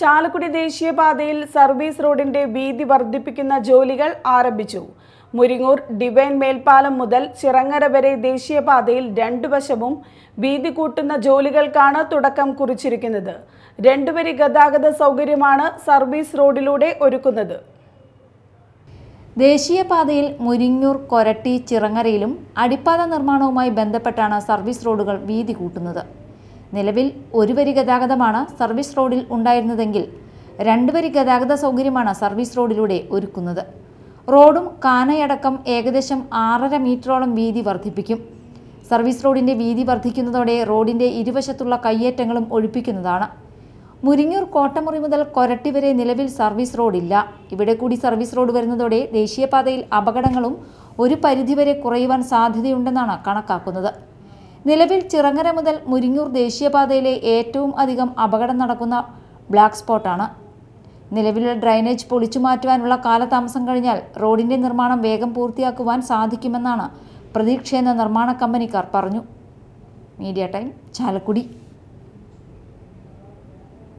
ചാലക്കുടി ദേശീയപാതയിൽ സർവീസ് റോഡിന്റെ വീതി വർദ്ധിപ്പിക്കുന്ന ജോലികൾ ആരംഭിച്ചു. മുരിങ്ങൂർ ഡിവൈൻ മേൽപ്പാലം മുതൽ ചിറങ്ങര വരെ ദേശീയപാതയിൽ രണ്ടു വശവും വീതി കൂട്ടുന്ന ജോലികൾക്കാണ് തുടക്കം കുറിച്ചിരിക്കുന്നത്. രണ്ടുവരി ഗതാഗത സൗകര്യമാണ് സർവീസ് റോഡിലൂടെ ഒരുക്കുന്നത്. ദേശീയപാതയിൽ മുരിങ്ങൂർ കൊരട്ടി ചിറങ്ങരയിലും അടിപ്പാത നിർമ്മാണവുമായി ബന്ധപ്പെട്ടാണ് സർവീസ് റോഡുകൾ വീതി കൂട്ടുന്നത്. നിലവിൽ ഒരു വരി ഗതാഗതമാണ് സർവീസ് റോഡിൽ ഉണ്ടായിരുന്നതെങ്കിൽ രണ്ട് വരി ഗതാഗത സൗകര്യമാണ് സർവീസ് റോഡിലൂടെ ഒരുക്കുന്നത്. റോഡും കാനയടക്കം ഏകദേശം ആറര മീറ്ററോളം വീതി വർദ്ധിപ്പിക്കും. സർവീസ് റോഡിന്റെ വീതി വർദ്ധിക്കുന്നതോടെ റോഡിന്റെ ഇരുവശത്തുള്ള കയ്യേറ്റങ്ങളും ഒഴിപ്പിക്കുന്നതാണ്. മുരിങ്ങൂർ കോട്ടമുറി മുതൽ കൊരട്ടി വരെ നിലവിൽ സർവീസ് റോഡില്ല. ഇവിടെ കൂടി സർവീസ് റോഡ് വരുന്നതോടെ ദേശീയപാതയിൽ അപകടങ്ങളും ഒരു പരിധിവരെ കുറയുവാൻ സാധ്യതയുണ്ടെന്നാണ് കണക്കാക്കുന്നത്. നിലവിൽ ചിറങ്ങര മുതൽ മുരിങ്ങൂർ ദേശീയപാതയിലെ ഏറ്റവും അധികം അപകടം നടക്കുന്ന ബ്ലാക്ക് സ്പോട്ടാണ്. നിലവിലുള്ള ഡ്രൈനേജ് പൊളിച്ചു മാറ്റുവാനുള്ള കാലതാമസം കഴിഞ്ഞാൽ റോഡിന്റെ നിർമ്മാണം വേഗം പൂർത്തിയാക്കുവാൻ സാധിക്കുമെന്നാണ് പ്രതീക്ഷയെന്ന് നിർമ്മാണ കമ്പനിക്കാർ പറഞ്ഞു. Media time Chalakudy.